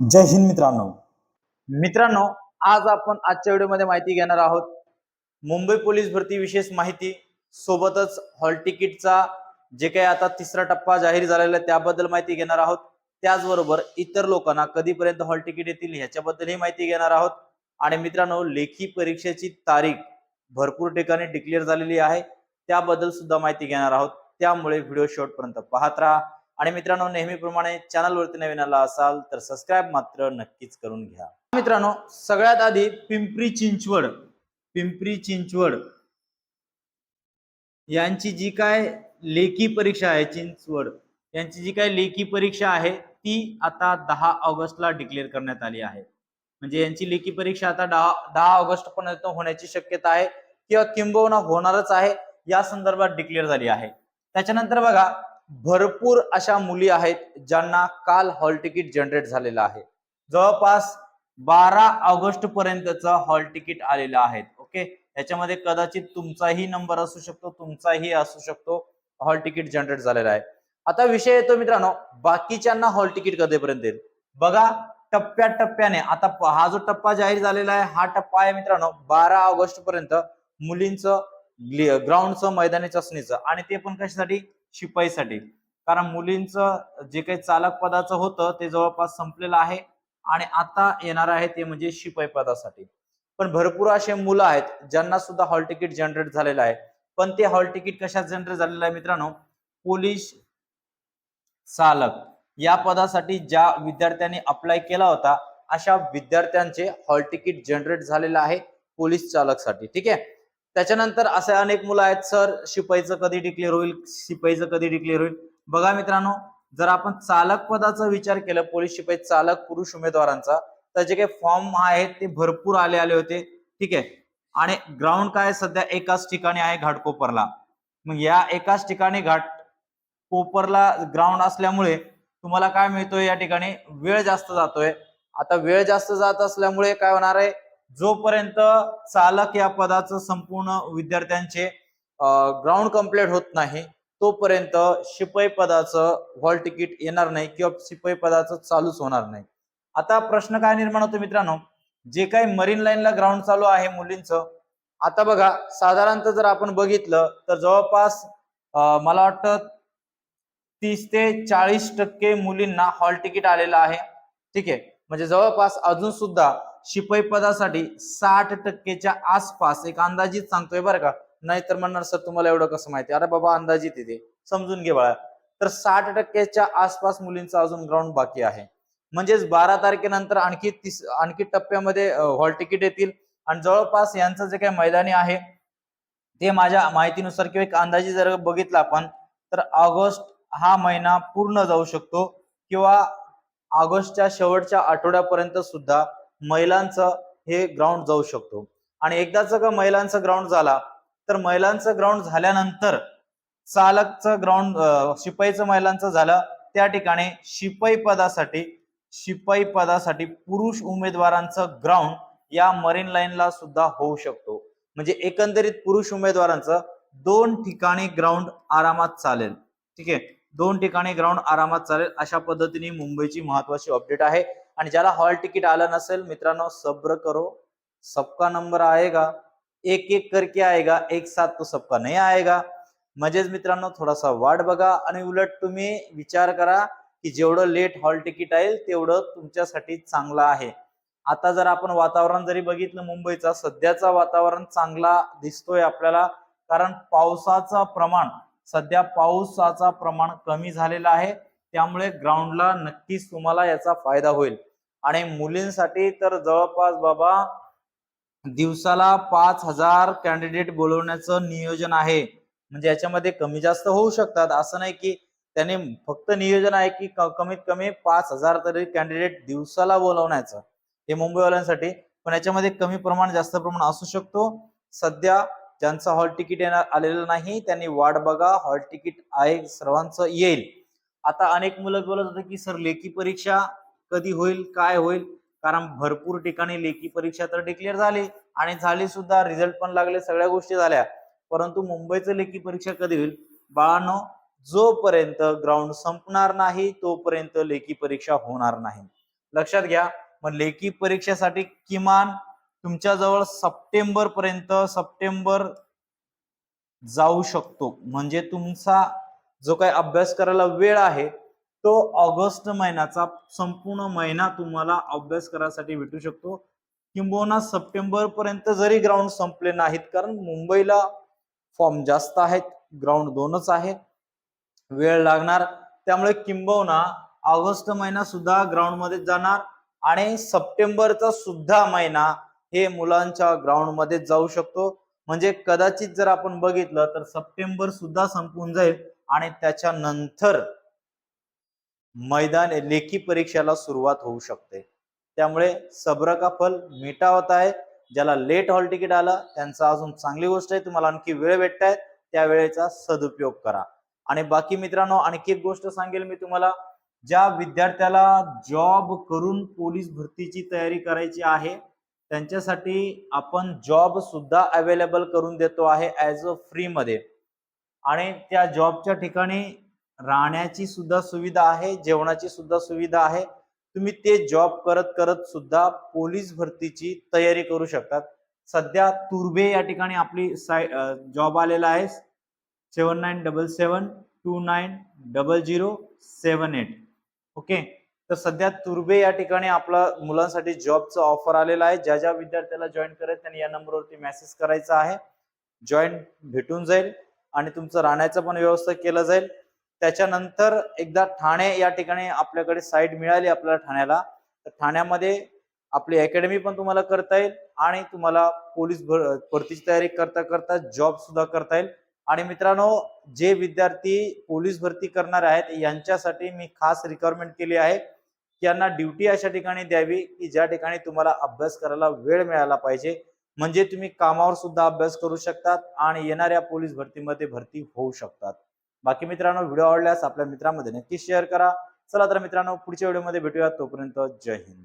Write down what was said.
जय हिंद मित्रांनो. मित्रांनो आज आपण आजच्या व्हिडिओमध्ये माहिती घेणार आहोत मुंबई पोलीस भरती विशेष माहिती. सोबतच हॉल तिकीटचा जे काही आता तिसरा टप्पा जाहीर झालेला आहे त्याबद्दल माहिती घेणार आहोत. त्याचबरोबर इतर लोकांना कधीपर्यंत हॉल तिकीट येतील ह्याच्याबद्दलही माहिती घेणार आहोत. आणि मित्रांनो लेखी परीक्षेची तारीख भरपूर ठिकाणी डिक्लेअर झालेली आहे. त्याबद्दल सुद्धा माहिती घेणार आहोत. त्यामुळे व्हिडिओ शेवटपर्यंत पाहत राहा. आणि मित्रांनो नेहमीप्रमाणे चॅनलवरती नवीन आला असाल तर सबस्क्राईब मात्र नक्कीच करून घ्या. मित्रांनो सगळ्यात आधी पिंपरी चिंचवड पिंपरी चिंचवड. यांची जी काय लेखी परीक्षा आहे चिंचवड यांची जी काय लेखी परीक्षा आहे ती आता दहा ऑगस्टला डिक्लेअर करण्यात आली आहे. म्हणजे यांची लेखी परीक्षा आता दहा दहा ऑगस्ट पर्यंत होण्याची शक्यता आहे किंवा किंबहुना होणारच आहे या संदर्भात डिक्लेअर झाली आहे. त्याच्यानंतर बघा भरपूर अशा मुली आहेत ज्यांना काल हॉल तिकीट जनरेट झालेलं आहे. जवळपास बारा ऑगस्ट पर्यंतच हॉल तिकीट आलेलं आहे. ओके? याच्यामध्ये कदाचित तुमचाही नंबर असू शकतो तुमचाही असू शकतो. हॉल तिकीट जनरेट झालेला आहे. आता विषय येतो मित्रांनो बाकीच्यांना हॉल तिकीट कधीपर्यंत येईल? बघा टप्प्या टप्प्याने आता हा जो टप्पा जाहीर झालेला आहे हा टप्पा आहे मित्रांनो बारा ऑगस्ट पर्यंत मुलींचं ग्राउंडचं मैदानी चाचणीचं आणि ते पण कशासाठी? शिपाईसाठी. कारण मुलींचं जे काही चालक पदाचं होतं ते जवळपास संपलेलं आहे आणि आता येणार आहे ते म्हणजे शिपाई पदासाठी. पण भरपूर असे मुलं आहेत ज्यांना सुद्धा हॉल तिकीट जनरेट झालेलं आहे. पण ते हॉल तिकीट कशा जनरेट झालेलं आहे मित्रांनो? पोलीस चालक. या पदासाठी ज्या विद्यार्थ्यांनी अप्लाय केला होता अशा विद्यार्थ्यांचे हॉल तिकीट जनरेट झालेलं आहे पोलीस चालकसाठी. ठीक आहे? त्याच्यानंतर असे अनेक मुलं आहेत सर शिपाईचं कधी डिक्लेअर होईल? शिपाईचं कधी डिक्लेअर होईल? बघा मित्रांनो जर आपण चालक पदाचा विचार केला पोलीस शिपाई चालक पुरुष उमेदवारांचा तर जे काही फॉर्म आहेत ते भरपूर आले आले होते. ठीक आहे? आणि ग्राउंड काय सध्या एकाच ठिकाणी आहे घाटकोपरला मग या एकाच ठिकाणी घाट कोपरला ग्राउंड असल्यामुळे तुम्हाला काय मिळतोय या ठिकाणी? वेळ जास्त जातोय. आता वेळ जास्त जात असल्यामुळे काय होणार आहे? जोपर्यंत चालक या पदाचं संपूर्ण विद्यार्थ्यांचे ग्राउंड कंप्लीट होत नाही तोपर्यंत शिपाई पदाचं हॉल तिकीट येणार नाही किंवा शिपाई पदाचं चालूच होणार नाही. आता प्रश्न काय निर्माण होतो मित्रांनो? जे काही मरीन लाईनला ग्राउंड चालू आहे मुलींचं आता बघा साधारणतः जर आपण बघितलं तर जवळपास मला वाटतं तीस ते चाळीस टक्के मुलींना हॉल तिकीट आलेलं आहे. ठीक आहे? म्हणजे जवळपास अजून सुद्धा शिपाई पदासाठी साठ टक्केच्या आसपास एक अंदाजित सांगतोय बरं का. नाहीतर म्हणणार सर तुम्हाला एवढं कसं माहिती अरे बाबा अंदाजित येते समजून घे बाळा. तर साठ टक्क्याच्या आसपास मुलींचा अजून ग्राउंड बाकी आहे. म्हणजेच बारा तारखेनंतर आणखी तीस आणखी टप्प्यामध्ये हॉल तिकीट येतील. आणि जवळपास यांचं जे काही मैदानी आहे ते माझ्या माहितीनुसार किंवा एक अंदाजे जर बघितलं आपण तर ऑगस्ट हा महिना पूर्ण जाऊ शकतो. किंवा ऑगस्टच्या शेवटच्या आठवड्यापर्यंत सुद्धा महिलांचं हे ग्राउंड जाऊ शकतो. आणि एकदाच का महिलांचं ग्राउंड झाला तर महिलांचं ग्राउंड झाल्यानंतर चालकचं ग्राउंड शिपाईचं महिलांचं झालं त्या ठिकाणी शिपाई पदासाठी शिपाई पदासाठी पुरुष उमेदवारांचं ग्राउंड या मरीन लाईनला सुद्धा होऊ शकतो. म्हणजे एकंदरीत पुरुष उमेदवारांचं दोन ठिकाणी ग्राउंड आरामात चालेल. ठीक आहे? दोन ठिकाणी ग्राउंड आरामात चालेल अशा पद्धतीने मुंबईची महत्वाची अपडेट आहे. आणि ज्याला हॉल तिकीट आलं नसेल मित्रांनो सब्र करो. सबका नंबर आएगा. एक एक करके आएगा. एक साथ तो सबका नाही आएगा. म्हणजेच मित्रांनो थोडासा वाट बघा आणि उलट तुम्ही विचार करा की जेवढं लेट हॉल तिकीट येईल तेवढं तुमच्यासाठी चांगलं आहे. आता जर आपण वातावरण जरी बघितलं मुंबईचा सध्याचा वातावरण चांगला दिसतोय आपल्याला. कारण पावसाचं प्रमाण सध्या पावसाचा प्रमाण कमी झालेला आहे. त्यामुळे ग्राउंडला नक्कीच तुम्हाला याचा फायदा होईल. आणि मुलींसाठी तर जवळपास बाबा दिवसाला पाच हजार कॅन्डिडेट बोलवण्याचं नियोजन आहे. म्हणजे याच्यामध्ये कमी जास्त होऊ शकतात. असं नाही की त्याने फक्त नियोजन आहे की कमीत कमी पाच हजार तरी कॅन्डिडेट दिवसाला बोलवण्याचं हे मुंबईवाल्यांसाठी. पण याच्यामध्ये कमी प्रमाण जास्त प्रमाण असू शकतो. सध्या ज्यांचं हॉल तिकीट येणार आलेलं नाही त्यांनी वाट बघा. हॉल तिकीट आहे सर्वांचं येईल. आता अनेक मुलं बोलत होते की सर लेखी परीक्षा कधी होईल? काय होईल? कारण भरपूर ठिकाणी लेखी परीक्षा तर डिक्लेअर झाली आणि झाली सुद्धा रिझल्ट पण लागले सगळ्या गोष्टी झाल्या. परंतु मुंबईचं लेखी परीक्षा कधी होईल? बाळांनो जोपर्यंत ग्राउंड संपणार नाही तोपर्यंत लेखी परीक्षा होणार नाही. लक्षात घ्या मग लेखी परीक्षेसाठी किमान तुमच्याजवळ सप्टेंबर पर्यंत सप्टेंबर जाऊ शकतो. म्हणजे तुमचा जो काही अभ्यास करायला वेळ आहे तो ऑगस्ट महिन्याचा संपूर्ण महिना तुम्हाला अभ्यास करायसाठी भेटू शकतो. किंबहुना सप्टेंबर पर्यंत जरी ग्राउंड संपले नाहीत कारण मुंबईला फॉर्म जास्त आहेत ग्राउंड दोनच आहे वेळ लागणार. त्यामुळे किंबहुना ऑगस्ट महिना सुद्धा ग्राउंडमध्ये जाणार आणि सप्टेंबरचा सुद्धा महिना हे मुलांच्या ग्राउंडमध्ये जाऊ शकतो. म्हणजे कदाचित जर आपण बघितलं तर सप्टेंबर सुद्धा संपून जाईल. आणि त्याच्यानंतर मैदान लेखी परीक्षेला सुरुवात होऊ शकते. त्यामुळे सब्र का फल मिटावत होत आहे ज्याला लेट हॉल तिकीट आलं त्यांचा अजून चांगली गोष्ट आहे तुम्हाला आणखी वेळ भेटताय त्या वेळेचा सदुपयोग करा. आणि बाकी मित्रांनो आणखी एक गोष्ट सांगेल मी तुम्हाला. ज्या विद्यार्थ्याला जॉब करून पोलीस भरतीची तयारी करायची आहे त्यांच्यासाठी आपण जॉब सुद्धा अवेलेबल करून देतो आहे ऍज अ फ्री मध्ये. आणि त्या जॉबच्या ठिकाणी राहण्याची सुद्धा सुविधा आहे जेवणाची सुद्धा सुविधा आहे. तुम्ही ते जॉब करत करत सुद्धा पोलीस भरतीची तयारी करू शकतात. सध्या तुर्बे या ठिकाणी आपली साय जॉब आलेला आहे. Seven nine double seven two nine double zero seven eight. Okay? तर सध्या तुर्बे या ठिकाणी आपला मुलांसाठी जॉबचं ऑफर आलेलं आहे. ज्या ज्या विद्यार्थ्याला जॉईन करायचं त्यांनी या नंबरवरती मेसेज करायचा आहे. जॉईन भेटून जाईल. आणि तुमचं राहण्याचं पण व्यवस्था केलं जाईल. त्याच्यानंतर एकदा ठाणे या ठिकाणी आपल्याकडे साईट मिळाली आपल्याला ठाण्याला. तर ठाण्यामध्ये आपली अकॅडमी पण तुम्हाला करता येईल आणि तुम्हाला पोलीस भर- भरतीची तयारी करता करता जॉब सुद्धा करता येईल. आणि मित्रांनो जे विद्यार्थी पोलीस भरती करणार आहेत यांच्यासाठी मी खास रिक्वायरमेंट केली आहे की यांना ड्युटी अशा ठिकाणी द्यावी की ज्या ठिकाणी तुम्हाला अभ्यास करायला वेळ मिळाला पाहिजे. म्हणजे तुम्ही कामावर सुद्धा अभ्यास करू शकतात आणि येणाऱ्या पोलीस भरतीमध्ये भरती होऊ शकतात. बाकी मित्रांनो व्हिडिओ आवडल्यास आपल्या मित्रांमध्ये नक्की शेअर करा. चला तर मित्रांनो पुढच्या व्हिडिओमध्ये भेटूया. तोपर्यंत जय हिंद.